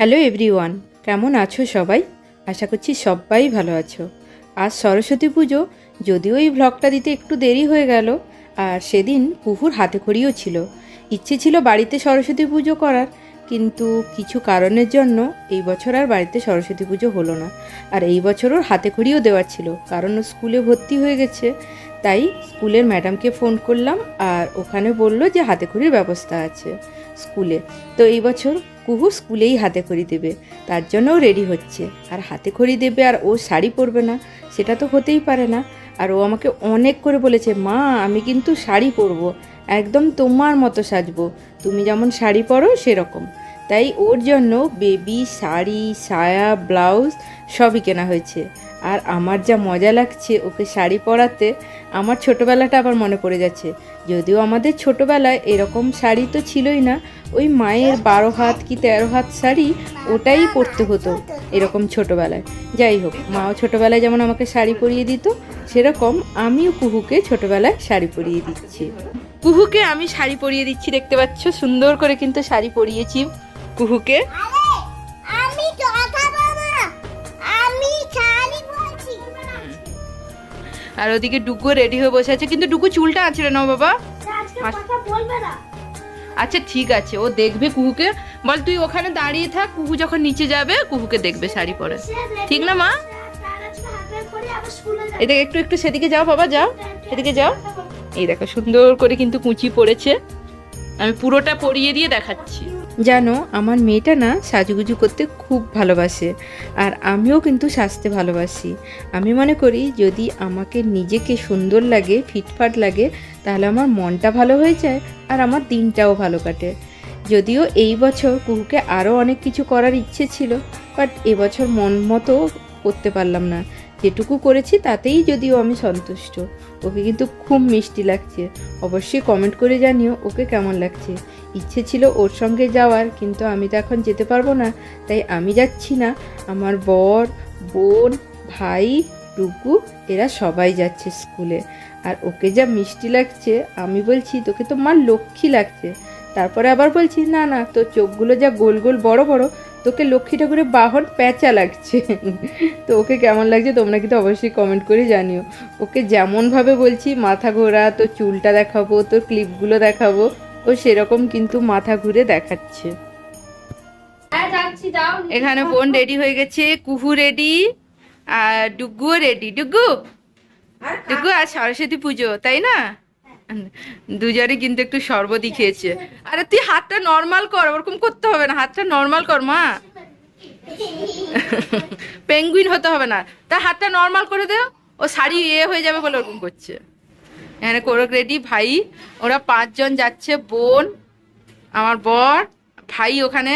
Hello everyone, কেমন আছো সবাই? আশা করছি সবাই ভালো আছো। আজ সরস্বতী পুজো, যদিও এই ভ্লগটা দিতে একটু দেরি হয়ে গেল, আর সেদিন কুহুর হাতে খড়িও ছিল। ইচ্ছে ছিল বাড়িতে সরস্বতী পুজো করার, কিন্তু কিছু কারণের জন্য এই বছর আর বাড়িতে সরস্বতী পুজো হলো না। আর এই বছর ওর হাতে খড়িও দেওয়ার ছিল, কারণ ও স্কুলে ভর্তি হয়ে গেছে। তাই স্কুলের ম্যাডামকে ফোন করলাম, আর ওখানে বলল যে হাতে খড়ির ব্যবস্থা আছে। স্কুলে। তো এই বছর কুহু স্কুলেই হাতে খড়ি দেবে। তার জন্যও রেডি হচ্ছে। আর হাতে খড়ি দেবে আর ও শাড়ি পরবে না, সেটা তো হতেই পারে না। আর ও আমাকে অনেক করে বলেছে, মা, আমি কিন্তু শাড়ি পরব। একদম তোমার মতো সাজবো। তুমি যেমন শাড়ি পরো, সেরকম। তাই ওর জন্য বেবি শাড়ি, সায়া ব্লাউজ সবই কেনা হয়েছে। আর আমার যা মজা লাগছে ওকে শাড়ি পরাতে, আমার ছোটোবেলাটা আবার মনে পড়ে যাচ্ছে। যদিও আমাদের ছোটোবেলায় এরকম শাড়ি তো ছিলই না, ওই মায়ের বারো হাত কি তেরো হাত শাড়ি ওটাই পরতে হতো এরকম ছোটোবেলায়। যাই হোক, মাও ছোটোবেলায় যেমন আমাকে শাড়ি পরিয়ে দিত, সেরকম আমিও কুহুকে ছোটোবেলায় শাড়ি পরিয়ে দিচ্ছি। কুহুকে আমি শাড়ি পরিয়ে দিচ্ছি, দেখতে পাচ্ছ? সুন্দর করে কিন্তু শাড়ি পরিয়েছি কুহুকে। আর ওদিকে ডুগু রেডি হয়ে বসে আছে। কিন্তু ডুগু চুলটা আঁচড়ে নাও বাবা। আচ্ছা ঠিক আছে। ও দেখবে কুহুকে। বল তুই ওখানে দাঁড়িয়ে থাক। কুহু যখন নিচে যাবে কুহুকে দেখবে শাড়ি পরে। ঠিক না মা? এদিকে একটু একটু সেদিকে যাও বাবা যাও। এদিকে যাও। এই দেখো সুন্দর করে কিন্তু কুচি পড়েছে। আমি পুরোটা পরিয়ে দিয়ে দেখাচ্ছি। জানো, আমার মেয়েটা না সাজুগুজু করতে খুব ভালোবাসে, আর আমিও কিন্তু সাজতে ভালোবাসি। আমি মনে করি যদি আমাকে নিজেকে সুন্দর লাগে, ফিটফাট লাগে, তাহলে আমার মনটা ভালো হয়ে যায় আর আমার দিনটাও ভালো কাটে। যদিও এই বছর কুহুকে আরও অনেক কিছু করার ইচ্ছে ছিল, বাট এবছর মন মতো করতে পারলাম না। যেটুকু করেছি তাতেই যদিও আমি সন্তুষ্ট। ওকে কিন্তু খুব মিষ্টি লাগছে। অবশ্যই কমেন্ট করে জানিও ওকে কেমন লাগছে। ইচ্ছে ছিল ওর সঙ্গে যাওয়ার, কিন্তু আমি তো এখন যেতে পারব না। তাই আমি যাচ্ছি না। আমার বর, বোন, ভাই টুকু এরা সবাই যাচ্ছে স্কুলে আর ওকে যা মিষ্টি লাগছে, আমি বলছি, তোকে তো মার লক্ষ্মী লাগছে। তারপরে আবার বলছি, না না, তোর চোখগুলো যা গোল গোল বড় বড় তোকে লক্ষ্মী ঠাকুরের বাহন প্যাঁচা লাগছে। তো ওকে কেমন লাগছে তোমরা কিন্তু অবশ্যই কমেন্ট করে জানিও। ওকে যেমনভাবে বলছি মাথা ঘোরা তোর চুলটা দেখাবো তোর ক্লিপগুলো দেখাবো ও সেরকম কিন্তু মাথা ঘুরে দেখাচ্ছে। হ্যাঁ এখানে বোন রেডি হয়ে গেছে কুহু রেডি আর ডুগুও রেডি ডুগু ডুগু আর সরস্বতী পুজো তাই না? দুজনে কিন্তু একটু শরবতই খেয়েছে। আরে তুই হাতটা নর্মাল কর, ওরকম করতে হবে না, হাতটা নর্মাল কর, মা। পেঙ্গুইন হতে হবে না। তার হাতটা নর্মাল করে দে, ও শাড়ি এ হয়ে যাবে বলে ওরকম করছে। এখানে কোরক রেডি ভাই, ওরা পাঁচজন যাচ্ছে, বোন, আমার বর, ভাই ওখানে,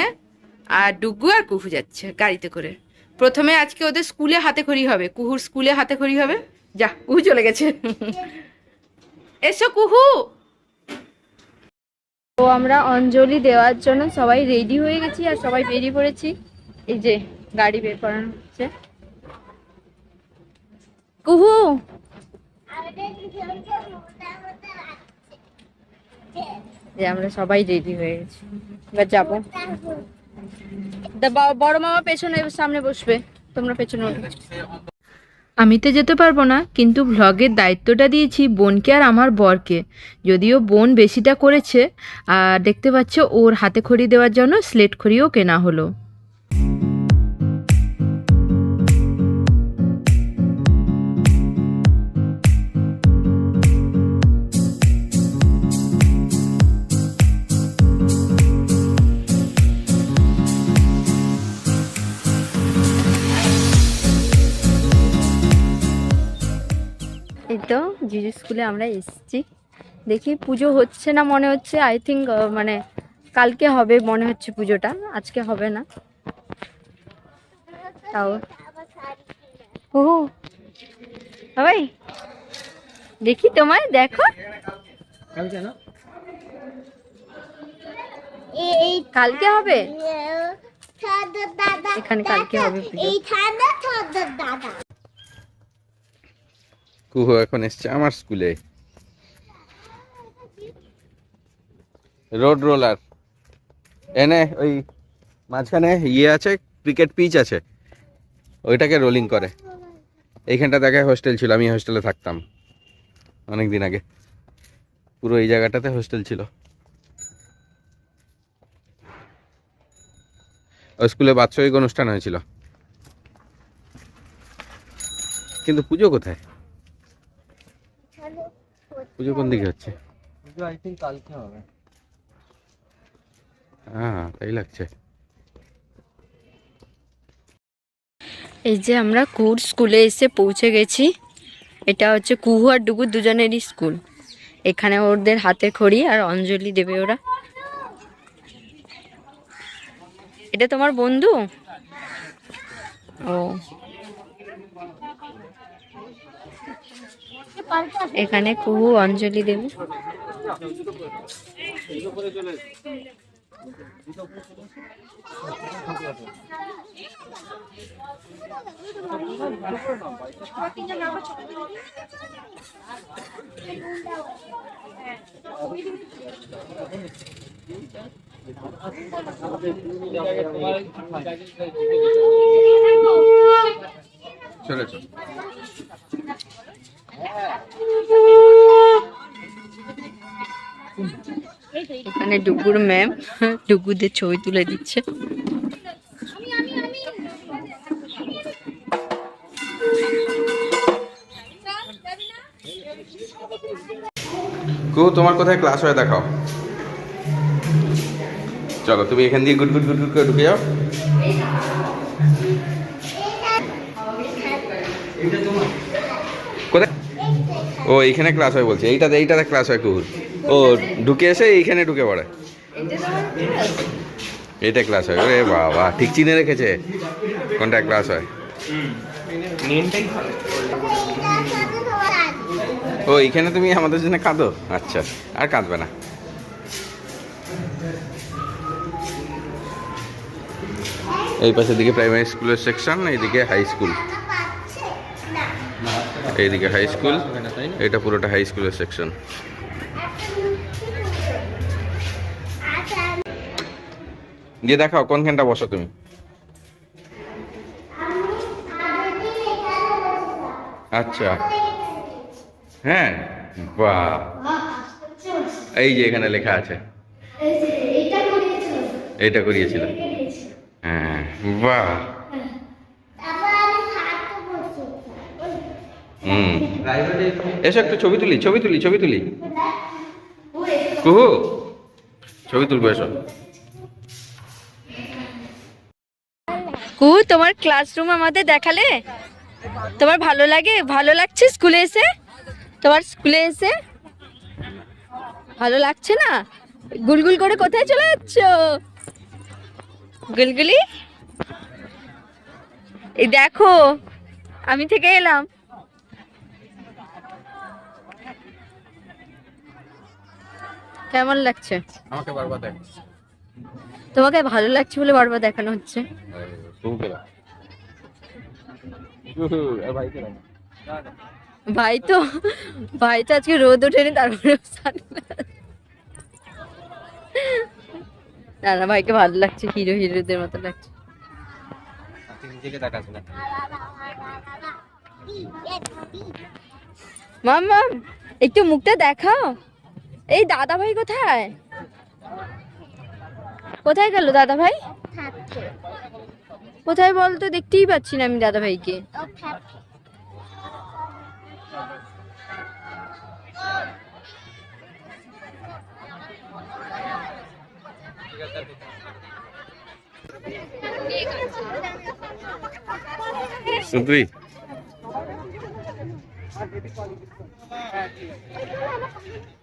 আর ডুগু আর কুহু যাচ্ছে গাড়িতে করে। প্রথমে আজকে ওদের স্কুলে হাতে খড়ি হবে, কুহুর স্কুলে হাতে খড়ি হবে। যা, কুহু চলে গেছে। এসো কুহু। তো আমরা অঞ্জলি দেওয়ার জন্য সবাই রেডি হয়ে গেছি আর সবাই বেরিয়ে পড়েছি। এই যে গাড়ি বের করানো হচ্ছে। কুহু! যে আমরা সবাই রেডি হয়ে গেছি। এবার যাব। বড় মামা পেছনে, সামনে বসবে। তোমরা পেছনে ওঠো আমি তো যেতে পারব না, কিন্তু ভ্লগের দায়িত্বটা দিয়েছি বোনকে আর আমার বরকে। যদিও বোন বেশিটা করেছে, আর দেখতে পাচ্ছ ওর হাতে খড়ি দেওয়ার জন্য স্লেট খড়িও কেনা হলো। স্কুলে আমরা এসেছি। দেখি পুজো হচ্ছে না মনে হচ্ছে। আই থিঙ্ক মানে কালকে হবে মনে হচ্ছে পুজোটা। আজকে হবে না। তাও। ও ভাই দেখি তোমায় দেখো। এই কালকে হবে এখানে কালকে হবে এই ঠান্ডা ঠান্ডা দাদা। কুহু এখন এসছে আমার স্কুলে। Road roller. এনে ওই মাঝখানে ইয়ে আছে, ক্রিকেট পিচ আছে। ওইটাকে রোলিং করে। এইখানটা দেখে হোস্টেল ছিল, আমি হোস্টেলে থাকতাম অনেক দিন আগে। পুরো এই জায়গাটাতে হোস্টেল ছিল। স্কুলে বাৎসরিক অনুষ্ঠান হয়েছিল। কিন্তু পুজো কোথায়? পুজো কোন দিকে হচ্ছে? পুজো আই থিঙ্ক কালকে হবে। হ্যাঁ তাই লাগছে। এই যে আমরা কুহুর স্কুলে এসে পৌঁছে গেছি। এটা হচ্ছে কুহু আর ডুগু দুজনেরই স্কুল। এখানে ওদের হাতে খড়ি আর অঞ্জলি দেবে ওরা। এটা তোমার বন্ধু? ও। এখানে কুহু অঞ্জলি দেবে। চলে চল এখানে ডুগুর ম্যাম ডুগুদের ছবি তুলে দিচ্ছে। তোমার কোথায় ক্লাস হয় দেখাও। চলো, তুমি এখান দিয়ে গুড গুড গুড গুড করে ঢুকে যাও কোথায় ও, এইখানে ক্লাস হয় বলছে। এইটাতে এইটাতে ক্লাস হয় কুহুর। ও, ঢুকে এসে এইখানে ঢুকে পড়ে। এইটা ক্লাস হয়। ওরে বাবা, ঠিক চিনে রেখেছে। কোনটা ক্লাস হয়? ও, এইখানে তুমি আমাদের জন্য কাঁদো? আচ্ছা আর কাঁদবে না। এই পাশের দিকে প্রাইমারি স্কুলের সেকশন এইদিকে হাই স্কুল এইদিকে হাই স্কুল এটা পুরোটা হাই স্কুলের সেকশন গিয়ে দেখাও কোনখানটা বসো তুমি? আচ্ছা। হ্যাঁ বাহ। এই যে এখানে লেখা আছে। এইটা করিয়েছিল হ্যাঁ বাহ। হুম। এসো একটু ছবি তুলি ছবি তুলি ছবি তুলি। কুহু ছবি তুলবো এসো। কুহু তোমার ক্লাসরুম আমাদের দেখালে? তোমার ভালো লাগে? ভালো লাগছে স্কুলে এসে? তোমার স্কুলে এসে? ভালো লাগছে না? গুলগুল করে কোথায় চলে যাচ্ছ? গুলগুলি? এই দেখো আমি থেকে এলাম। কেমন লাগছে? আমাকে বারবার দেখ তোমাকে ভালো লাগছে বলে বারবার দেখানো হচ্ছে। ভাই তো ভাই তো আজকে রোদ ওঠেনি তারপরে না না ভাইকে ভালো লাগছে হিরো হিরোদের মতো লাগছে। নিজেকে দেখাস মাম মাম একটু মুখটা দেখাও। এই দাদা ভাই কোথায়? কোথায় গেল দাদা ভাই কোথায় বলতো দেখতেই পাচ্ছি না আমি দাদা ভাইকে Thank you.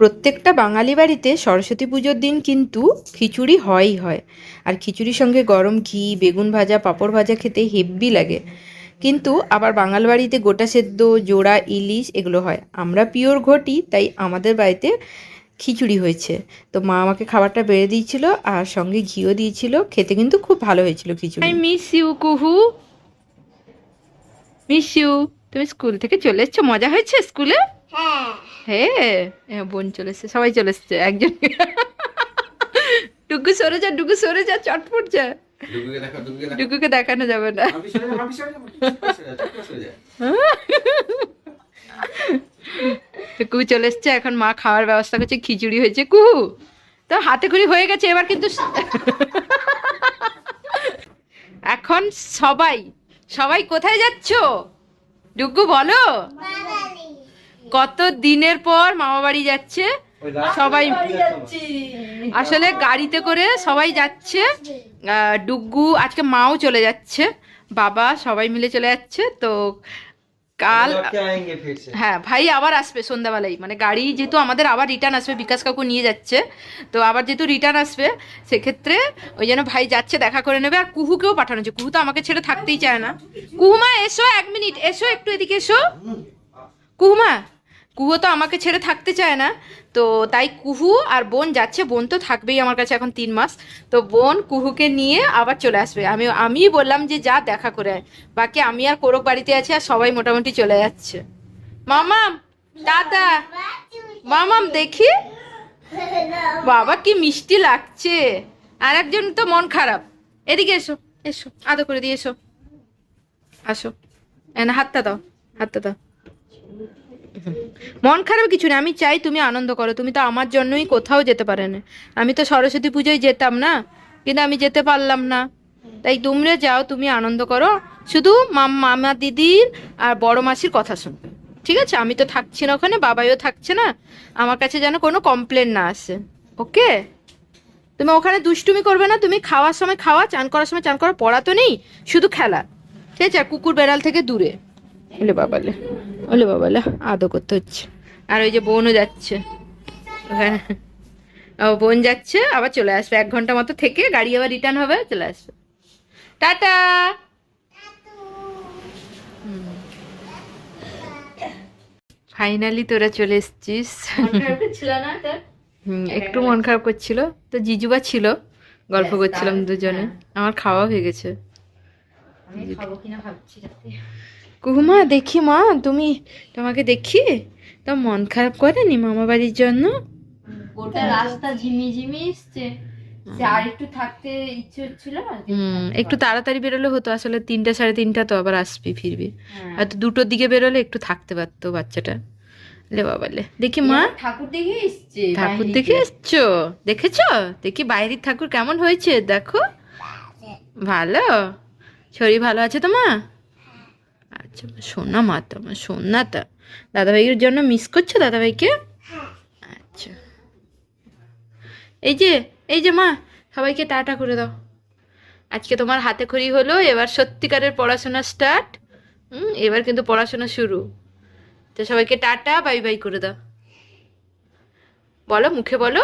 প্রত্যেকটা বাঙালি বাড়িতে সরস্বতী পুজোর দিন কিন্তু খিচুড়ি হয়ই হয়। আর খিচুড়ির সঙ্গে গরম ঘি বেগুন ভাজা পাঁপড় ভাজা খেতে হেব্বি লাগে। কিন্তু আবার বাঙাল বাড়িতে গোটা সেদ্ধ জোড়া ইলিশ এগুলো হয়। আমরা পিওর ঘটি তাই আমাদের বাড়িতে খিচুড়ি হয়েছে। তো মা আমাকে খাবারটা বেড়ে দিয়েছিল আর সঙ্গে ঘিও দিয়েছিল। খেতে কিন্তু খুব ভালো হয়েছিল খিচুড়ি। I miss you Kuhu. Miss you তুমি স্কুল থেকে চলে এসছো? মজা হয়েছে স্কুলে? হ্যাঁ। হ্যাঁ হ্যাঁ, বোন চলে এসছে সবাই চলে এসছে একজন। ডুগু সরে যা ডুগু সরে যা চটপট যা। ডুগুকে দেখো ডুগুকে দেখো। ডুগুকে দেখানো যাবে না। কুহু চলে এসছে এখন মা খাওয়ার ব্যবস্থা করছে খিচুড়ি হয়েছে কুহু। তো হাতে খড়ি হয়ে গেছে এবার কিন্তু এখন সবাই সবাই কোথায় যাচ্ছ? ডুগু বলো। কত দিনের পর মামা বাড়ি যাচ্ছে। সবাই আসলে গাড়িতে করে সবাই যাচ্ছে। ডুগু আজকে মাও চলে যাচ্ছে। বাবা সবাই মিলে চলে যাচ্ছে। তো কাল হ্যাঁ ভাই আবার আসবে সন্ধ্যাবেলায় মানে গাড়ি যেহেতু আমাদের আবার রিটার্ন আসবে বিকাশ কাকু নিয়ে যাচ্ছে। তো আবার যেহেতু রিটার্ন আসবে সেক্ষেত্রে ওই যেন ভাই যাচ্ছে দেখা করে নেবে। আর কুহুকেও পাঠানো হচ্ছে। কুহু তো আমাকে ছেড়ে থাকতেই চায় না। কুহুমা এসো এক মিনিট। এসো একটু এদিকে এসো। কুহুমা কুহু তো আমাকে ছেড়ে থাকতে চায় না। তো তাই কুহু আর বোন যাচ্ছে, বোন তো থাকবেই আমার কাছে এখন তিন মাস। তো বোন কুহুকে নিয়ে আবার চলে আসবে। আমি আমি বললাম যে যা দেখা করে। বাকি আমি আর কোরক বাড়িতে আছি আর সবাই মোটামুটি চলে যাচ্ছে। মামাম, দাদা, মামাম দেখি। বাবা কি মিষ্টি লাগছে। আর একজন তো মন খারাপ। এদিকে এসো এসো আদো করে দিয়ে এসো। আসো। হাতটা দাও হাতটা দাও। মন খারাপ কিছু না আমি চাই তুমি আনন্দ করো। তুমি তো আমার জন্যই কোথাও যেতে পারে না। আমি তো সরস্বতী পুজোয় যেতাম না, কিন্তু আমি যেতে পারলাম না। তাই তোমরা যাও, তুমি আনন্দ করো। শুধু মামা দিদির আর বড় মাসির কথা শুনবে। ঠিক আছে? আমি তো থাকছি না ওখানে, বাবাইও থাকছে না। আমার কাছে যেন কোনো কমপ্লেন না আসে। ওকে? তুমি ওখানে দুষ্টুমি করবে না। তুমি খাওয়ার সময় খাওয়া, চান করার সময় চান করা পড়া তো নেই। শুধু খেলা। ঠিক আছে? কুকুর বেড়াল থেকে দূরে। বাবালে। ওলে বাবালে আদো করতে হচ্ছে। আর ওই যে বোনও যাচ্ছে। ওখানে ও বোন যাচ্ছে আবার চলে আসবে। এক ঘণ্টা মতো থেকে গাড়ি আবার রিটার্ন হবে চলে আসবে। টাটা! ফাইনালি তোরা চলে এসছিস। একটু মন খারাপ করছিল। তো জিজুবা ছিল গল্প করছিলাম দুজনে। আমার খাওয়া হয়ে গেছে। খাব কিনা ভাবছি কুহুমা দেখি মা তুমি তোমাকে দেখি? তো মন খারাপ করেনি মামা বাড়ির জন্য? গোটা রাস্তা ঝিমি ঝিমি এসছে। আর একটু থাকতে ইচ্ছে হচ্ছিল একটু তাড়াতাড়ি বেরোলে হতো আসলে তিনটা সাড়ে তিনটা তো আবার আসবি ফিরবি। হয়তো দুটোর দিকে বেরোলে একটু থাকতে পারতো বাচ্চাটা। লে বাবালে দেখি মা। ঠাকুর দেখে এসছে ঠাকুর দেখে এসছো? দেখেছ? দেখি বাইরের ঠাকুর কেমন হয়েছে দেখো। ভালো? শরীর ভালো আছে তো মা? আচ্ছা সোনা মা তো আমার সোনাটা দাদাভাইয়ের জন্য মিস করছ দাদাভাইকে? আচ্ছা। এই যে এই যে মা, সবাইকে টাটা করে দাও। আজকে তোমার হাতে খড়ি হলো, এবার সত্যিকারের পড়াশোনা স্টার্ট হুম, এবার কিন্তু পড়াশোনা শুরু। তো সবাইকে টাটা, বাই বাই করে দাও। বলো, মুখে বলো।